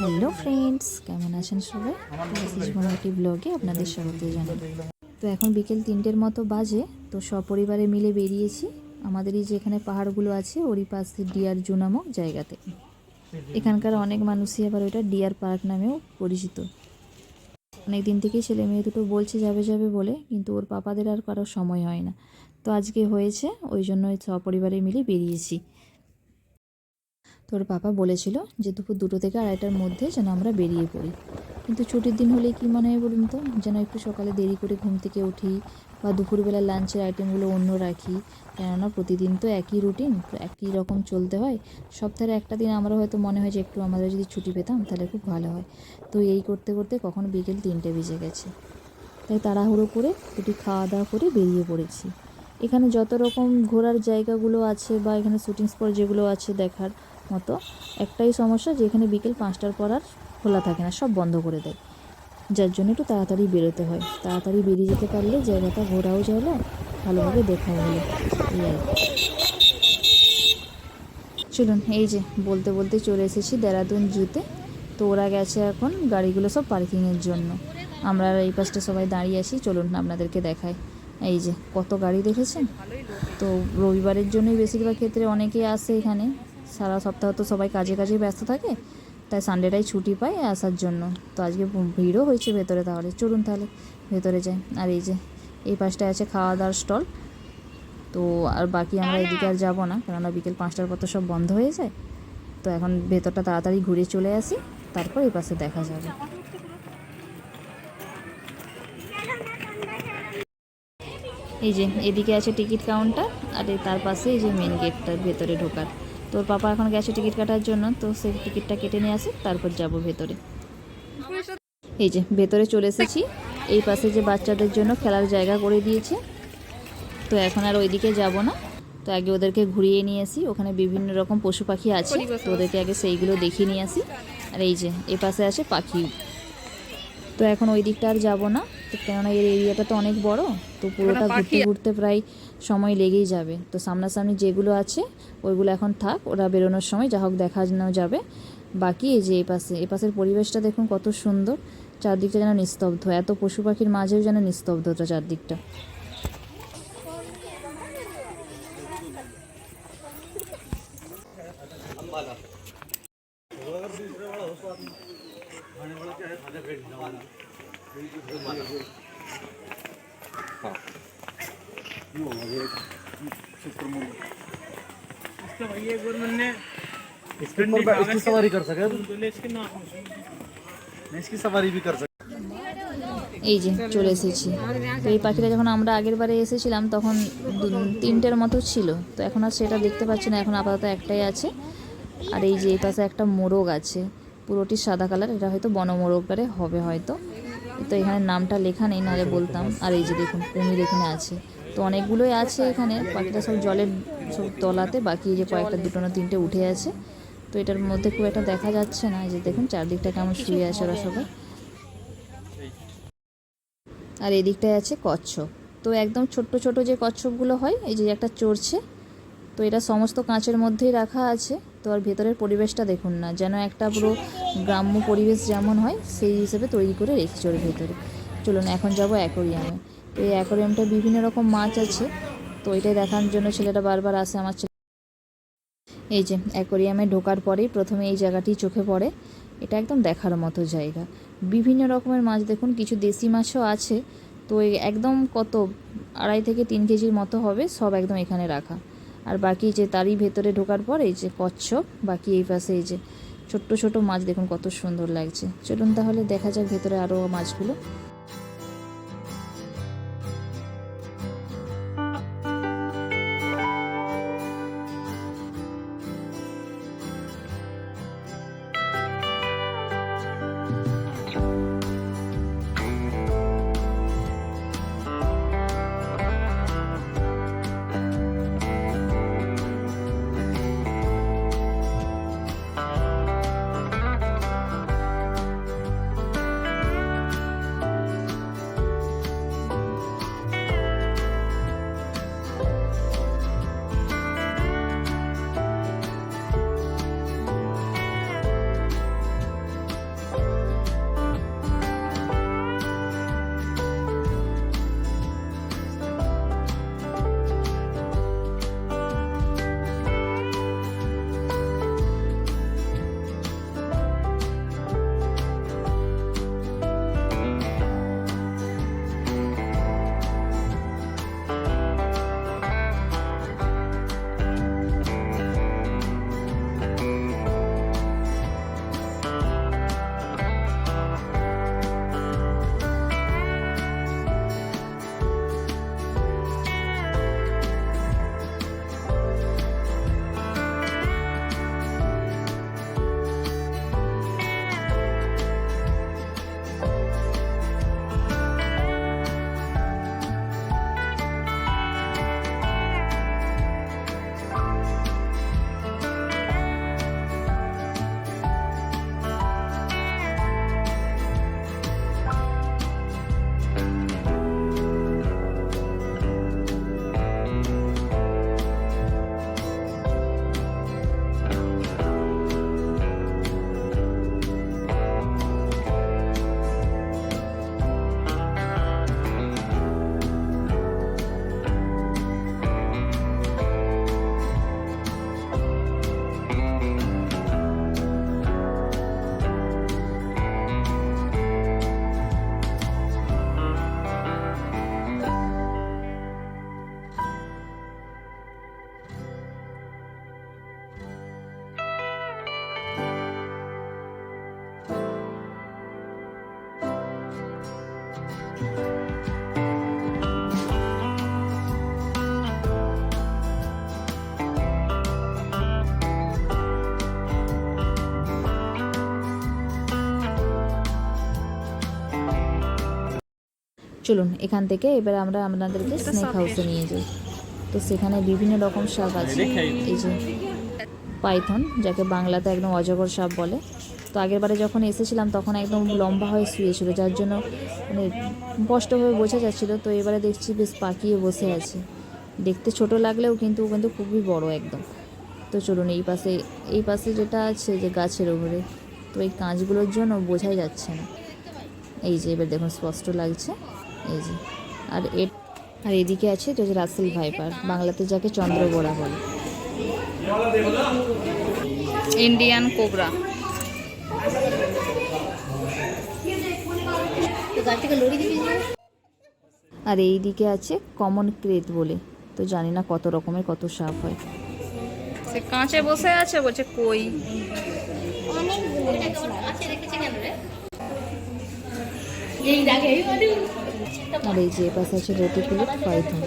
Hello friends, কেমন আছেন সবাই? একটি ব্লগে আপনাদের স্বাগত জানাই। তো এখন বিকেল তিনটের মতো বাজে, তো সপরিবারে মিলে বেরিয়েছি। আমাদের এই যে এখানে পাহাড়গুলো আছে, ওরই পাশে ডিয়ার জু নামক জায়গাতে। এখানকার অনেক মানুষই আবার ওইটা ডিয়ার পার্ক নামেও পরিচিত। অনেক দিন থেকেই ছেলে মেয়ে দুটো বলছে যাবে যাবে বলে, কিন্তু ওর পাপাদের আর কারও সময় হয় না। তো আজকে হয়েছে, ওই জন্য সপরিবারে মিলে বেরিয়েছি। তোর পাপা বলেছিল যে দুপুর দুটো থেকে আড়াইটার মধ্যে যেন আমরা বেরিয়ে পড়ি। কিন্তু ছুটির দিন হলে কি মনে হয় বলুন তো? যেন একটু সকালে দেরি করে ঘুম থেকে উঠি বা দুপুরবেলা লাঞ্চের আইটেমগুলো অন্য রাখি। কেননা প্রতিদিন তো একই রুটিন একই রকম চলতে হয়। সপ্তাহে একটা দিন আমরা হয়তো মনে হয় যে একটু আমাদের যদি ছুটি পেতাম তাহলে খুব ভালো হয়। তো এই করতে করতে কখন বিকেল তিনটে বেজে গেছে। তাই তাড়াহুড়ো করে একটু খাওয়া দাওয়া করে বেরিয়ে পড়েছি। এখানে যত রকম ঘোরার জায়গাগুলো আছে বা এখানে শুটিং স্পট যেগুলো আছে দেখার মতো। একটাই সমস্যা যেখানে বিকেল পাঁচটার পর আর খোলা থাকে না, সব বন্ধ করে দেয়। যার জন্য একটু তাড়াতাড়ি বেরোতে হয়। তাড়াতাড়ি বেরিয়ে যেতে পারলে জায়গাটা ঘোরাও যাবে ভালোভাবে দেখাও হলো। এই চলুন, এই যে বলতে বলতে চলে এসেছি দেরাদুন জুতে। তো ওরা গেছে এখন গাড়িগুলো সব পার্কিংয়ের জন্য। আমরা এই পাশটা সবাই দাঁড়িয়ে আছি, চলুন আপনাদেরকে দেখাই। এই যে কত গাড়ি দেখেছেন? তো রবিবারের জন্যই বেশিরভাগ ক্ষেত্রে অনেকেই আসে এখানে। সারা সপ্তাহ তো সবাই কাজে কাজে ব্যস্ত থাকে, তাই সানডেটাই ছুটি পায় আসার জন্য। তো আজকে ভিড়ও হয়েছে ভেতরে, তাহলে চলুন তাহলে ভেতরে যাই। আর এই যে, এই পাশটায় আছে খাওয়া দাওয়ার স্টল। তো আর বাকি আমরা এদিকে আর যাব না, কেননা বিকেল পাঁচটার পর তো সব বন্ধ হয়ে যায়। তো এখন ভেতরটা তাড়াতাড়ি ঘুরে চলে আসি, তারপর এই পাশে দেখা যাবে। এই যে, এদিকে আছে টিকিট কাউন্টার, আর তার পাশে এই যে মেন গেটটা ভেতরে ঢোকার। তোর পাপা এখন গেছে টিকিট কাটার জন্য, তো সেই টিকিটটা কেটে নিয়ে আসে, তারপর যাব ভেতরে। এই যে, ভেতরে চলে এসেছি। এই পাশে যে বাচ্চাদের জন্য খেলার জায়গা করে দিয়েছে। তো এখন আর ওইদিকে যাব না। তো আগে ওদেরকে ঘুরিয়ে নিয়ে আসি। ওখানে বিভিন্ন রকম পশু পাখি আছে। তো ওদেরকে আগে সেইগুলো দেখিয়ে নিয়ে আসি। আর এই যে, এ পাশে আছে পাখি। তো এখন ওই দিকটা আর যাব না। তো কেননা এর এরিয়াটা তো অনেক বড় তো পুরোটা ঘুরতে ঘুরতে প্রায় সময় লেগেই যাবে। তো সামনাসামনি যেগুলো আছে ওইগুলো এখন থাক ওরা বেরোনোর সময় যা হোক দেখানো যাবে। বাকি এই যে এই পাশে এই পাশের পরিবেশটা দেখুন কত সুন্দর চারদিকটা যেন নিস্তব্ধ। এত পশু পাখির মাঝেও যেন নিস্তব্ধতা চারদিকটা। इसका भैया गवर्नमेंट ने इसके ऊपर बै- इसकी सवारी कर सके बोले इसके नाम नहीं, इसकी सवारी भी कर सके এই যে চলে এসেছি তো এই পাখিটা যখন আমরা আগের বারে এসেছিলাম তখন দু- তিনটের মতো ছিল তো এখন আর সেটা দেখতে পাচ্ছি না এখন আপাতত একটাই আছে আর এই যে এই পাশে একটা মোরগ আছে পুরোটি সাদা কালার এটা হয়তো বনমোরগটারে হবে হয়তো তো এখানে নামটা লেখা নেই, নাহলে বলতাম। আর এই যে দেখুন, কুমির এখানে আছে। তো অনেকগুলোই আছে এখানে পাখিটা সব জলের সব তলাতে, বাকি যে কয়েকটা দুটো না তিনটে উঠে আছে। তো এটার মধ্যে খুব একটা দেখা যাচ্ছে না যে দেখুন, চারদিকটা কেমন শুয়ে আছে ওরা সবাই। আর এদিকটায় আছে কচ্ছপ। তো একদম ছোট্ট ছোট যে কচ্ছপগুলো হয়, এই যে একটা চড়ছে, তো এটা সমস্ত কাঁচের মধ্যেই রাখা আছে। তো আর ভেতরের পরিবেশটা দেখুন না, যেন একটা পুরো গ্রাম্য পরিবেশ যেমন হয়, সেই হিসেবে তৈরি করে রেখেছি ওর ভেতরে। চলুন এখন যাব অ্যাকোরিয়ামে। তো এই অ্যাকোরিয়ামটা বিভিন্ন রকম মাছ আছে, তো এটাই দেখানোর জন্য ছেলেটা বারবার আসে আমার ছেলে। এই যে, অ্যাকোরিয়ামে ঢোকার পরেই প্রথমে এই জায়গাটি চোখে পড়ে, এটা একদম দেখার মতো জায়গা। বিভিন্ন রকমের মাছ দেখুন, কিছু দেশি মাছও আছে, তো একদম কত, আড়াই থেকে তিন কেজির মতো হবে, সব একদম এখানে রাখা। আর বাকি যে তারই ভেতরে ঢোকার পর এই যে কচ্ছপ, বাকি এই পাশে এই যে ছোট্ট ছোট মাছ দেখুন কত সুন্দর লাগছে। চলুন তাহলে দেখা যাক ভেতরে আরও মাছগুলো। চলুন এখান থেকে এবার আমরা আপনাদেরকে স্নেক হাউসে নিয়ে যাই। তো সেখানে বিভিন্ন রকম সাপ আছে। এই যে পাইথন যাকে বাংলাতে একদম অজগর সাপ বলে। তো আগের বারে যখন এসেছিলাম তখন একদম লম্বা হয়ে শুয়েছিল যার জন্য মানে স্পষ্টভাবে বোঝা যাচ্ছিল। তো এবারে দেখছি বেশ পাকিয়ে বসে আছে। দেখতে ছোট লাগলেও কিন্তু কিন্তু খুবই বড় একদম। তো চলুন এই পাশে এই পাশে যেটা আছে যে গাছের ওপরে তো এই কাঁচগুলোর জন্য বোঝাই যাচ্ছে না। এই যে এবার দেখুন স্পষ্ট লাগছে। এই যে। আর এ আর এদিকে আছে তো যে রাসেল ভাইপার বাংলাতে যাকে চন্দ্র চন্দ্রবোড়া বলে। Indian cobra. আর এই দিকে আছে কমন ক্রেত বলে তো জানি না কত রকমের কত সাপ হয়। সে কাঁচে বসে আছে বলছে কই? আর এই যে পাশে আছে রেটিকুলেট পাইথন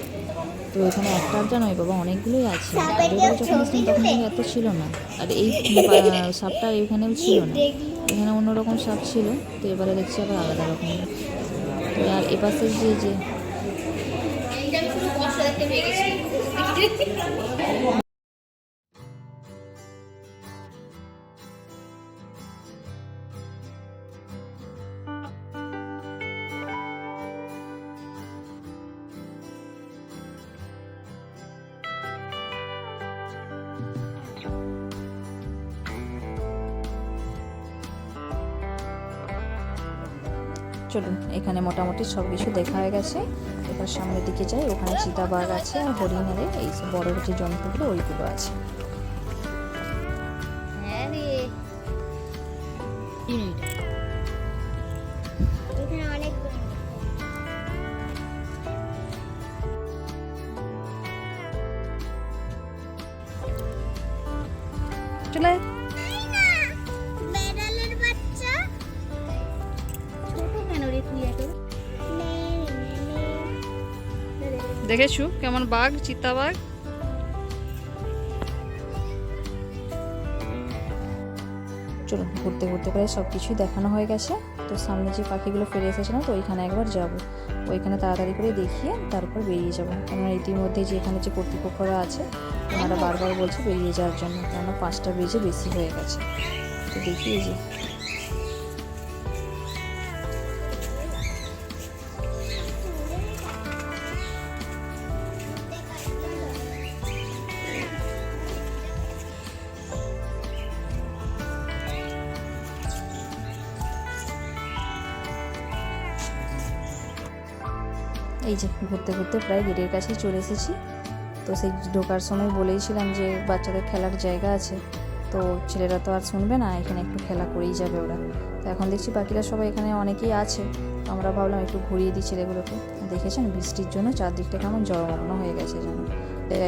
তো এখানে একটা আধটা নয় বাবা অনেকগুলোই আছে। আগেরবার যখন এসেছিলাম তখন এত ছিল না। আর এই সাপটা এখানেও ছিল না। এখানে অন্যরকম সাপ ছিল তো এবারে দেখছি আবার আলাদা রকমের তো আর এপাশে যে যে চলুন, এখানে মোটামুটি সব কিছু দেখা হয়ে গেছে। এবার সামনের দিকে যাই, ওখানে চিতাবাঘ আছে আর হরিণের এই বড় বড় যে জন্তুগুলো ওইগুলো আছে। চলে এত? দেখেছু কেমন বাঘ চিতাবাঘ চলুন ঘুরতে ঘুরতে প্রায় সব কিছুই দেখানো হয়ে গেছে। তো সামনে যে পাখিগুলো ফিরে এসেছিলাম তো ওইখানে একবার যাব। ওইখানে তাড়াতাড়ি করে দেখিয়ে তারপর বেরিয়ে যাব। কেননা ইতিমধ্যে যে এখানে যে কর্তৃপক্ষরা আছে ওনারা বারবার বলছে বেরিয়ে যাওয়ার জন্য, কেননা পাঁচটা বেজে বেশি হয়ে গেছে। তো দেখি যে। এই যে, ঘুরতে ঘুরতে প্রায় গেটের কাছেই চলে এসেছি। তো সেই ঢোকার সময় বলেইছিলাম যে বাচ্চাদের খেলার জায়গা আছে। তো ছেলেরা তো আর শুনবে না, এখানে একটু খেলা করেই যাবে ওরা। তো এখন দেখছি বাকিরা সবাই এখানে অনেকেই আছে। আমরা ভাবলাম একটু ঘুরিয়ে দিই ছেলেগুলোকে। দেখেছেন? বৃষ্টির জন্য চারদিকটা কেমন জলমগ্ন হয়ে গেছে যেন।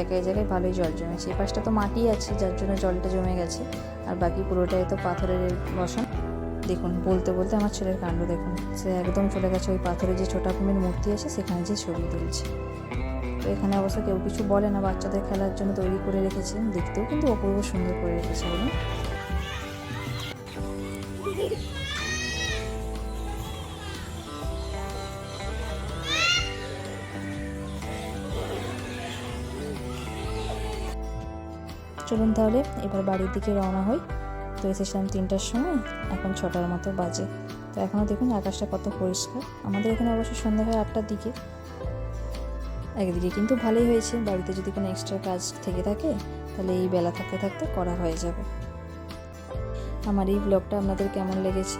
এক এক জায়গায় ভালোই জল জমেছে। এই পাশটা তো মাটি আছে, যার জন্য জলটা জমে গেছে। আর বাকি পুরোটাই তো পাথরের বসন। দেখুন, বলতে বলতে আমার ছেলের কাণ্ড দেখুন। সে একদম চলে গেছে ওই পাথরে যে ছোটা কুমির মূর্তি আছে, সেখানে যে ছবি তুলছে। তো এখানে অবশ্য কেউ কিছু বলে না, বাচ্চাদের খেলার জন্য তৈরি করে রেখেছে। দেখতেও কিন্তু অপূর্ব সুন্দর করে রেখেছে বলুন চলুন তাহলে, এবার বাড়ির দিকে রওনা হই। তো এসেছিলাম তিনটার সময়, এখন ছটার মতো বাজে। তো এখনও দেখুন আকাশটা কত পরিষ্কার। আমাদের এখানে অবশ্য সন্ধ্যা হয় আটটার দিকে। একদিকে কিন্তু ভালোই হয়েছে, বাড়িতে যদি কোনো এক্সট্রা কাজ থেকে থাকে, তাহলে এই বেলা থাকতে থাকতে করা হয়ে যাবে। আমার এই ব্লগটা আপনাদের কেমন লেগেছে,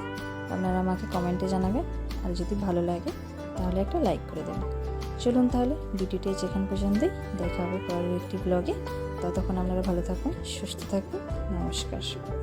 আপনারা আমাকে কমেন্টে জানাবেন। আর যদি ভালো লাগে, তাহলে একটা লাইক করে দেবেন। চলুন তাহলে ভিডিওটি যেখান পর্যন্তই। দেখা হবে পরের একটি ব্লগে ততক্ষণ আপনারা ভালো থাকুন, সুস্থ থাকুন। নমস্কার।